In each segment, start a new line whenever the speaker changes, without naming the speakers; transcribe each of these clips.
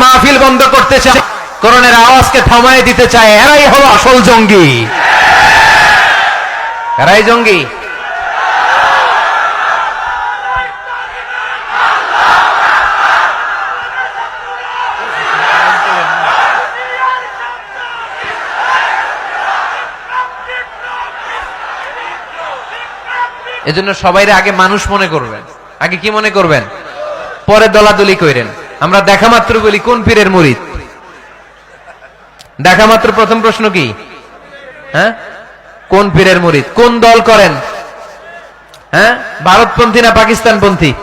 মাহফিল বন্ধ করতে চায়। করোনার আওয়াজকে থামায় দিতে চায়। এরাই হলো আসল জঙ্গি। এরাই জঙ্গি। এজন্য সবাইরে আগে মানুষ মনে করবেন। আগে কি মনে করবেন? পরে দলাদলি কইরেন। আমরা দেখা মাত্র বলি, কোন পীরের মুরিদ? দেখা মাত্র প্রথম প্রশ্ন কি? হ্যাঁ? কোন পীরের মুরিদ? কোন দল করেন? হ্যাঁ? ভারতপন্থী না পাকিস্তানপন্থী?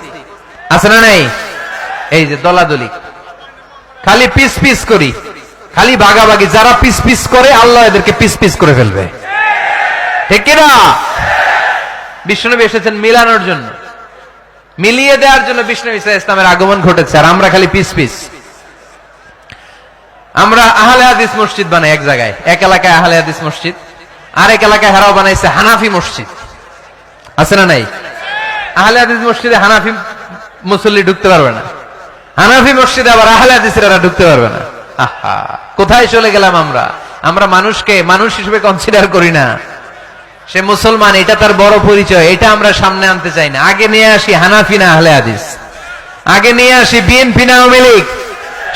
আছে না নাই? এই যে দলাদলি। খালি পিস পিস করি। খালি ভাগাভাগি। যারা পিস পিস করে, আল্লাহ এদেরকে পিস পিস করে ফেলবে। ঠিক কিনা? বিষ্ণুনবী এসেছেন মিলানোর জন্য। মিলিয়ে দেওয়ার জন্য বিষ্ণু ইসা ইসলামের আগমন ঘটেছে, আর আমরা খালি পিস পিস। আমরা আহলে হাদিস মসজিদ বানাই এক জায়গায়। এক এলাকায় আহলে হাদিস মসজিদ, আর এক এলাকায় হারাও বানাইছে হানাফি মসজিদ। আছে না নাই? আহলে হাদিস মসজিদে হানাফি মুসল্লি ঢুকতে পারবে না। হানাফি মসজিদে আবার আহলে হাদিসেরা ঢুকতে পারবে না। আহা, কোথায় চলে গেলাম আমরা? আমরা মানুষকে, মানুষ হিসেবে কনসিডার করি না। সে মুসলমান, এটা তার বড় পরিচয়, এটা আমরা সামনে আনতে চাই না। আগে নিয়ে আসি হানাফি না আহলে হাদিস। আগে নিয়ে আসি বিএনপি না আওয়ামী লীগ।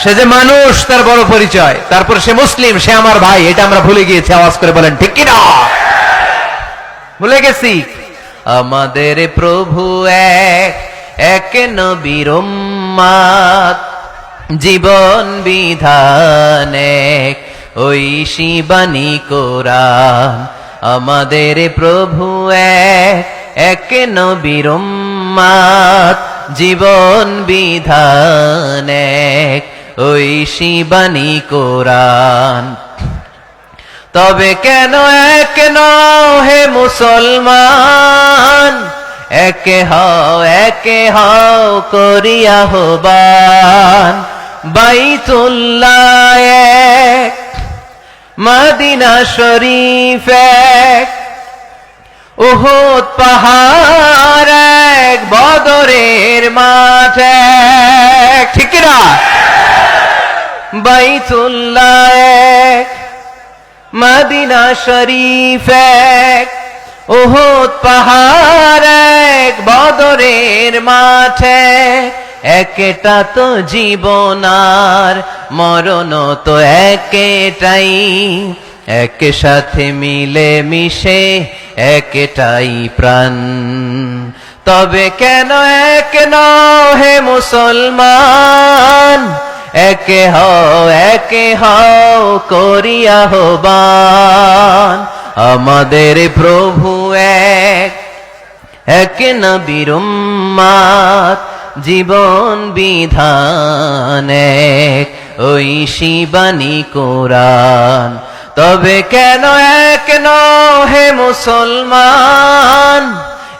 সে যে মানুষ, তার বড় পরিচয়। তারপর সে মুসলিম, সে আমার ভাই, এটা আমরা ভুলে গিয়েছি, আওয়াজ করে বলেন, ঠিক কিনা? ভুলে গেছি। আমাদের প্রভু এক এক নবীর জীবন বিধান এক ওই শিবানী কোরআন। আমাদের প্রভু এক নবীর জীবন বিধান এক, ওই শিবানী কোরআন। তবে কেন এক হে মুসলমান? একে হও একে হও করিয়া হবান বাইতুল্লাহ এক মদিনা শরীফ এক উহুদ পাহাড় এক বদরের মাঠ। এক ঠিক না বাইতুল্লাহ এক মদিনা শরীফ এক উহুদ পাহাড় এক বদরের মাঠে। একটা তো জীবন আর, মরণ তো একেটাই। এক সাথে মিলে মিশে একটাই প্রাণ। তবে কেন এক নও হে মুসলমান? একে হও একে হও করিয়া হবান আমাদের প্রভু এক এক নবীর জীবন বিধান এক ওই শিবানী কোরআন। তবে কেন এক হে মুসলমান?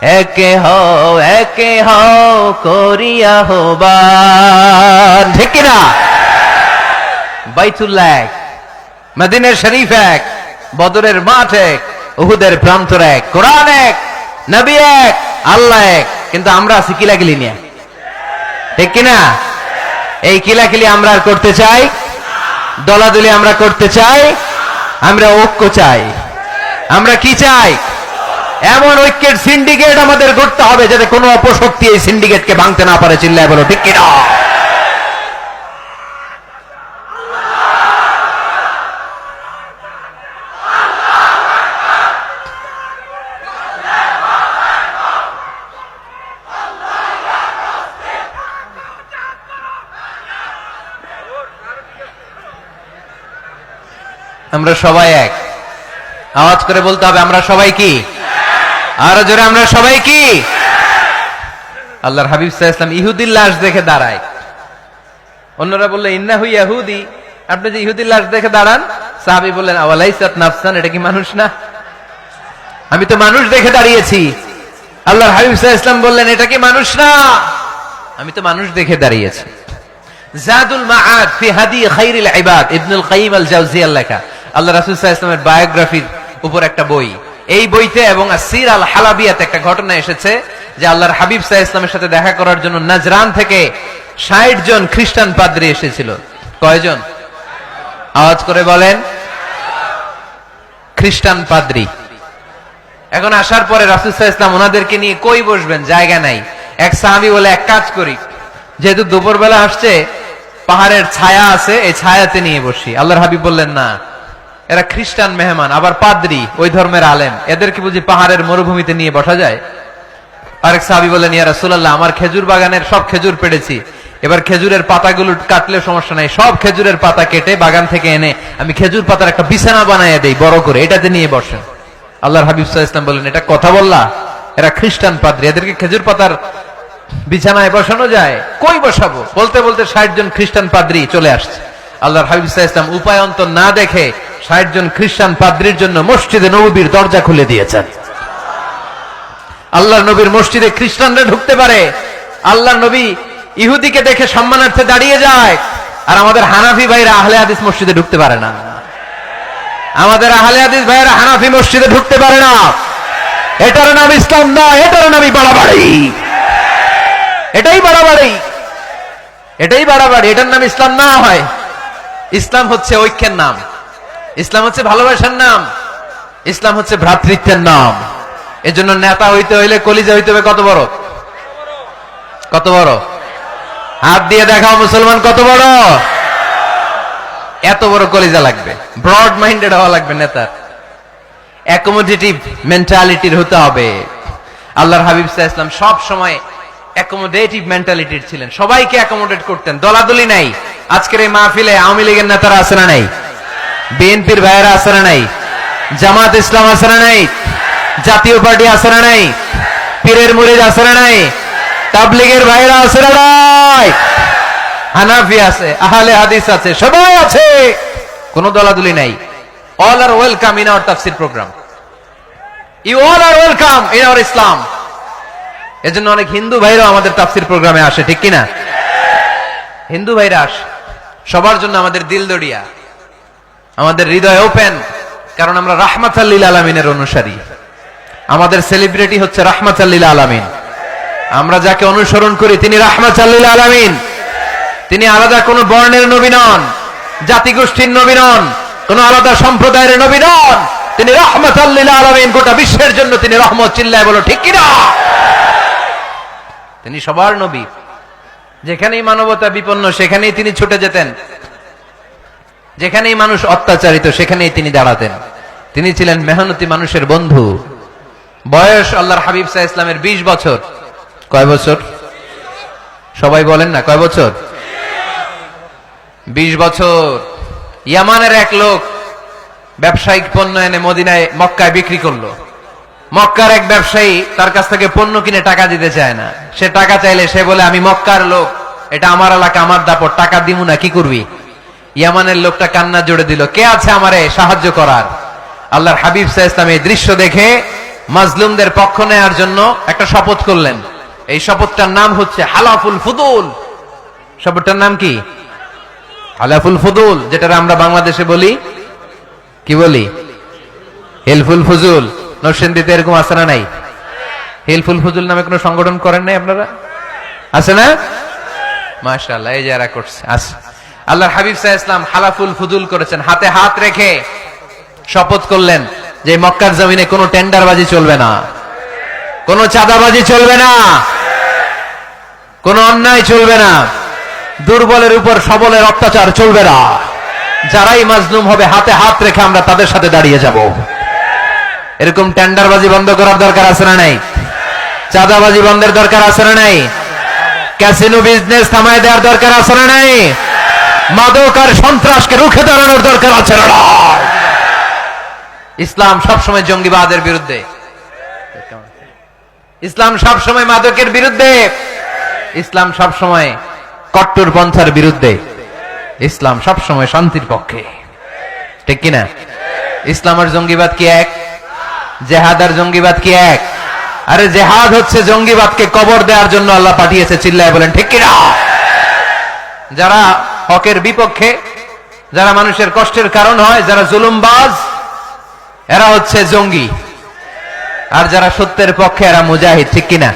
একে হও একে হও করিয়া হবান ঠিক না? বাইতুল্লাহ এক, মদিনের শরীফ এক, বদরের মাঠ এক, উহুদের প্রান্তর এক, কোরআন এক, নবী এক, আল্লাহ এক। কিন্তু আমরা আছি কিলাকিলি নিয়ে ঠিক কিনা? এই কিলাকিলি আমরা আর করতে চাই? দলাদলি আমরা করতে চাই? আমরা ঐক্য চাই। আমরা কি চাই? এমন ঐক্যের সিন্ডিকেট আমাদের করতে হবে যাতে কোনো অপশক্তি এই সিন্ডিকেটকে ভাঙতে না পারে, চিল্লায় বলো, ঠিক কিনা? আমরা সবাই এক। আওয়াজ করে বলতে হবে, আমরা সবাই কি? আরও জোরে, আমরা সবাই কি? আল্লাহর হাবিব সাহা ইসলাম ইহুদির লাশ দেখে দাঁড়ায়। অন্যরা বলল ইন্না হুই ইহুদি আপনি যে ইহুদির লাশ দেখে দাঁড়ান, সাহাবি বললেন, আওয়ালাইসাত নাফসান? এটা কি মানুষ না? আমি তো মানুষ দেখে দাঁড়িয়েছি। আল্লাহর হাবিব সাহা ইসলাম বললেন, এটা কি মানুষ না? আমি তো মানুষ দেখে দাঁড়িয়েছি। জাদুল মাআদ ফি হাদি খাইরিল ইবাদ, ইবনুল কাইম আল জাওজিয়ার লেখা। আল্লাহ রাসূল ওয়াসাল্লামের বায়োগ্রাফির উপর একটা বই। এই বইতে এবং আসির আল হালাবিয়াতে একটা ঘটনা এসেছে যে আল্লাহর হাবিব সাল্লাল্লাহু ইসলামের সাথে দেখা করার জন্য নাজরান থেকে 60 জন খ্রিস্টান পাদ্রী এসেছিল। কয়জন? আওয়াজ করে বলেন। খ্রিস্টান পাদ্রী। এখন আসার পরে রাসুসাহ ইসলাম ওনাদেরকে নিয়ে কই বসবেন? জায়গা নাই। এক সাহাবি বলে, এক কাজ করি। যেহেতু দুপুরবেলা আসছে, পাহাড়ের ছায়া আছে, এই ছায়াতে নিয়ে বসি। আল্লাহর হাবিব বললেন, না। এরা খ্রিস্টান মেহমান, আবার পাদ্রি, ওই ধর্মের আলেম। এদেরকে বুঝি পাহাড়ের মরুভূমিতে নিয়ে বসা যায়? আরেক সাহাবি বলেন ইয়া রাসূলুল্লাহ, আমার খেজুর বাগানের সব খেজুর পেড়েছি। এবার খেজুরের পাতাগুলো কাটলে সমস্যা নাই, সব খেজুরের পাতা কেটে বাগান থেকে এনে আমি খেজুর পাতার একটা বিছানা বানায় দেই, বড় করে, এটাতে নিয়ে বসেন আল্লাহর হাবিব ইসলাম বললেন, এটা কথা বললা? এরা খ্রিস্টান পাদ্রী, এদেরকে খেজুর পাতার বিছানায় বসানো যায়? কই বসাবো? বলতে বলতে ষাট জন খ্রিস্টান পাদ্রী চলে আসছে। আল্লাহর হাবিব ইসলাম উপায় অন্তর না দেখে ষাট জন খ্রিস্টান পাদ্রির জন্য মসজিদে নববীর দরজা খুলে দিয়েছেন। আল্লাহর নবীর মসজিদে খ্রিস্টানরা ঢুকতে পারে। আল্লাহর নবী ইহুদিকে দেখে সম্মানার্থে দাঁড়িয়ে যায়। আর আমাদের হানাফি ভাইরা আহলে হাদিস মসজিদে ঢুকতে পারে না। আমাদের আহলে হাদিস ভাইরা হানাফি মসজিদে ঢুকতে পারে না। এটার নাম ইসলাম না, এটার নামই বাড়াবাড়ি। এটাই বাড়াবাড়ি। এটাই বাড়াবাড়ি, এটার নাম ইসলাম না হয়। ইসলাম হচ্ছে ঐক্যের নাম। ইসলাম হচ্ছে ভালোবাসার নাম। ইসলাম হচ্ছে ভ্রাতৃত্বের নাম। এজন্য নেতা হইতে হইলে কলিজা হইতে হবে কত বড়? কত বড়? হাত দিয়ে দেখাও মুসলমান কত বড়? এত বড় কলিজা লাগবে। ব্রড মাইন্ডেড হওয়া লাগবে নেতার। অ্যাকোমোডেটিভ মেন্টালিটির হতে হবে। আল্লাহর হাবিব সাহা ইসলাম সব সময় অ্যাকোমোডেটিভ মেন্টালিটির ছিলেন। সবাইকে অ্যাকোমোডেট করতেন। দলাদলি নাই। আজকের এই মাহফিলে আওয়ামী লীগের নেতারা আছে না নাই? বিএনপির ভাইয়েরা আছে নাই, জামাত ইসলাম না নাই, জাতীয় পার্টি আছে নাই, পীরের মুরিদ আছে নাই, তাবলিগের ভাইরা আছে নাই। হানাফি আছে, আহলে হাদিস আছে, সবাই আছে, কোন দলাদলি নাই। All are welcome in our তাফসির programme you all are welcome in our Islam এজন্য অনেক হিন্দু ভাইরাও আমাদের তাফসির প্রোগ্রামে আসে, ঠিক কিনা? হিন্দু ভাইরা আসে, সবার জন্য আমাদের দিল দড়িয়া আমাদের হৃদয় ওপেন কারণ আমরা রাহমাত আল্লিল আলমিনের অনুসারী। আমাদের সেলিব্রিটি হচ্ছে রাহমাত আল্লিল আলমিন। আমরা যাকে অনুসরণ করি, তিনি রাহমাত আল্লিল আলমিন। তিনি আলাদা কোন বর্ণের নবী নন, জাতিগোষ্ঠীর নবী নন, কোন আলাদা সম্প্রদায়ের নবী নন। তিনি রহমত আলমিন, গোটা বিশ্বের জন্য তিনি রহমত চিল্লায় বলো, ঠিক কিনা? তিনি সবার নবী। যেখানেই মানবতা বিপন্ন, সেখানেই তিনি ছুটে যেতেন। যেখানেই মানুষ অত্যাচারিত, সেখানেই তিনি দাঁড়াতেন। তিনি ছিলেন মেহনতি মানুষের বন্ধু। বয়স আল্লাহর হাবিব সাহা ইসলামের ২০ বছর। কয় বছর? সবাই বলেন না, কয় বছর? ২০ বছর। ইয়ামানের এক লোক ব্যবসায়িক পণ্য এনে মদিনায় মক্কায় বিক্রি করল। মক্কার এক ব্যবসায়ী তার কাছ থেকে পণ্য কিনে টাকা দিতে চায় না। সে টাকা চাইলে সে বলে, আমি মক্কার লোক। এটা আমার এলাকা, আমার দাপট। টাকা দিমু না, কি করবি? ইয়ামানের লোকটা কান্না জোড়ে দিল, কে আছে আমারে সাহায্য করার? আল্লাহর হাবিব সাহা ইসলাম এই দৃশ্য দেখে মাজলুমদের পক্ষ নেয়ার জন্য একটা শপথ করলেন। এই শপথটার নাম হচ্ছে হালাফুল ফুদুল। শপথটার নাম কি? হালাফুল ফুদুল যেটা আমরা বাংলাদেশে বলি, কি বলি? হেলফুল ফুজুল। নরসিংদীতে এরকম আছে না নাই? হেলফুল ফুজুল নামে কোনো সংগঠন করেন নাই আপনারা? আছে না? মাশাআল্লাহ, এই যারা করছে, আছে। আল্লাহর হাবিব সাহা ইসলাম হালাফুল ফুজুল করেছেন। হাতে হাত রেখে শপথ করলেন যে মক্কার জমিনে কোনো টেন্ডারবাজি চলবে না। কোনো চাঁদাবাজি চলবে না। কোনো অন্যায় চলবে না। দুর্বলের উপর সবলের অত্যাচার চলবে না। যারাই মাজলুম হবে, হাতে হাত রেখে আমরা তাদের সাথে দাঁড়িয়ে যাব। এরকম টেন্ডারবাজি বন্ধ করার দরকার আছে না নাই? চাঁদাবাজি বন্ধের দরকার আছে না নাই? ক্যাসিনো বিজনেস থামায় দেওয়ার দরকার আছে না নাই? মাদক আর সন্ত্রাসকে রুখে দাঁড়ানোর দরকার আছে? ইসলাম সবসময় জঙ্গিবাদের বিরুদ্ধে। ইসলাম সবসময় মাদকের বিরুদ্ধে। ইসলাম সবসময় কট্টর পন্থার বিরুদ্ধে। ইসলাম সবসময় শান্তির পক্ষে। ঠিক কিনা? ইসলাম আর জঙ্গিবাদ কি এক? জেহাদ আর জঙ্গিবাদ কি এক? আরে জেহাদ হচ্ছে জঙ্গিবাদকে কবর দেওয়ার জন্য আল্লাহ পাঠিয়েছে, চিল্লায় বলেন, ঠিক কিনা? যারা হকের বিপক্ষে, যারা মানুষের কষ্টের কারণ হয়, যারা জুলুমবাজ, এরা হচ্ছে জঙ্গি। আর যারা সত্যের পক্ষে, এরা মুজাহিদ, ঠিক কিনা?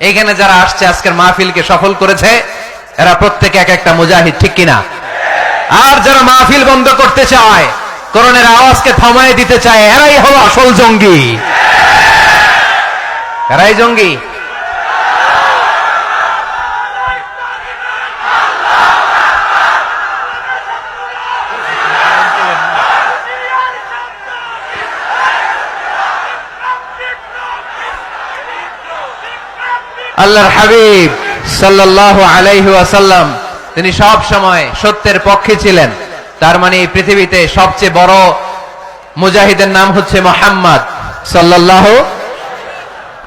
এখানে যারা আসছে, আজকের মাহফিলকে সফল করেছে, এরা প্রত্যেকে এক একটা মুজাহিদ, ঠিক কিনা? আর যারা মাহফিল বন্ধ করতে চায় করণের আওয়াজকে থামায় দিতে চায়, এরাই হলো আসল জঙ্গি। এরাই জঙ্গি। আল্লাহর হাবিব সাল্লাল্লাহু আলাইহি ওয়াসাল্লাম, তিনি সব সময় সত্যের পক্ষে ছিলেন। তার মানে পৃথিবীতে সবচেয়ে বড় মুজাহিদের নাম হচ্ছে মোহাম্মদ সাল্লাল্লাহু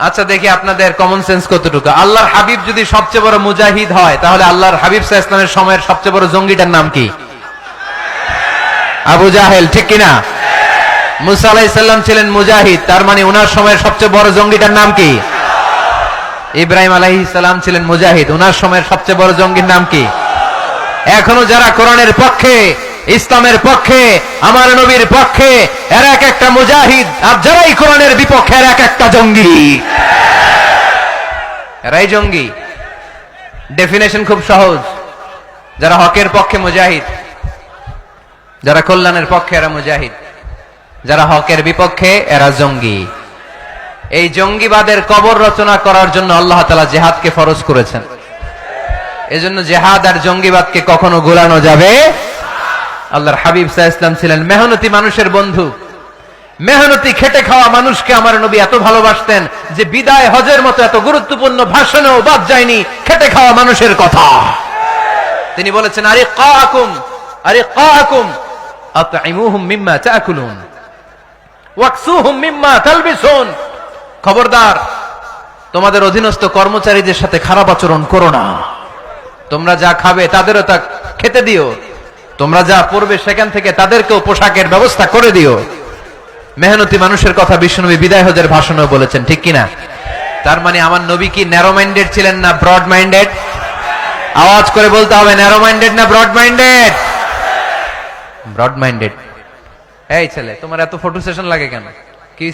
আচ্ছা দেখি আপনাদের কমন সেন্স কতটুকু। আল্লাহর হাবিব যদি সবচেয়ে বড় মুজাহিদ হয়, তাহলে আল্লাহর হাবিব সাহা ইসলামের সময়ের সবচেয়ে বড় জঙ্গিটার নাম কি? আবু জাহেল, ঠিক কিনা? মুসা আলাইসাল্লাম ছিলেন মুজাহিদ, তার মানে ওনার সময়ের সবচেয়ে বড় জঙ্গিটার নাম কি? ইব্রাহিম আলাহি সালাম ছিলেন মুজাহিদ। ওনার সময়ের সবচেয়ে বড় জঙ্গির নাম কি? এখনও যারা কোরআনের পক্ষে, ইসলামের পক্ষে, আমার নবীর পক্ষে, এর এক একটা মুজাহিদ। আর যারাই কোরআনের বিপক্ষে, এর এক একটা জঙ্গি। এরাই জঙ্গি। ডেফিনেশন খুব সহজ। যারা হকের পক্ষে মুজাহিদ, যারা কল্যাণের পক্ষে এরা মুজাহিদ। যারা হকের বিপক্ষে, এরা জঙ্গি। এই জঙ্গিবাদের কবর রচনা করার জন্য আল্লাহ তালা জেহাদকে ফরজ করেছেন। এজন্য জেহাদ আর জঙ্গিবাদকে কখনো গোলানো যাবে আল্লাহর হাবিব সাহা ইসলাম ছিলেন মেহনতি মানুষের বন্ধু। মেহনতি খেটে খাওয়া মানুষকে আমার নবী এত ভালোবাসতেন যে বিদায় হজের মতো এত গুরুত্বপূর্ণ ভাষণেও বাদ যায়নি, খেটে খাওয়া মানুষের কথা। তিনি বলেছেন আরে কাকুম আরে কাকুম আতঈমুহুম মিম্মা তাকুলুন ওয়াকসুহুম মিম্মা তালবিসুন। খবরদার, তোমাদের অধীনস্থ কর্মচারীদের সাথে খারাপ আচরণ করো না। তোমরা যা খাবে তাদেরও তা খেতে দিও। তোমরা যা পড়বে সেখান থেকে তাদেরকেও পোশাকের ব্যবস্থা করে দিও। মেহনতি মানুষের কথা বিষ্ণুনবী বিদায় হজের ভাষণেও বলেছেন, ঠিক কিনা? তার মানে আমার নবী কি ন্যারো মাইন্ডেড ছিলেন না ব্রড মাইন্ডেড আওয়াজ করে বলতে হবে ন্যারো মাইন্ডেড না ব্রড মাইন্ডেড ব্রড মাইন্ডেড এই ছেলে, তোমার এত ফটো সেশন লাগে কেন? কি?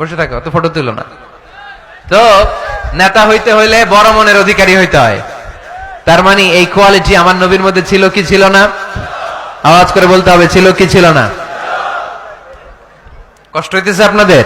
বসে থাকো, অত ফটো তুলো না। তো, নেতা হইতে হইলে বড় মনের অধিকারী হইতে হয়। তার মানে এই কোয়ালিটি আমার নবীর মধ্যে ছিল কি ছিল না? আওয়াজ করে বলতে হবে, ছিল কি ছিল না? কষ্ট হইতেছে আপনাদের?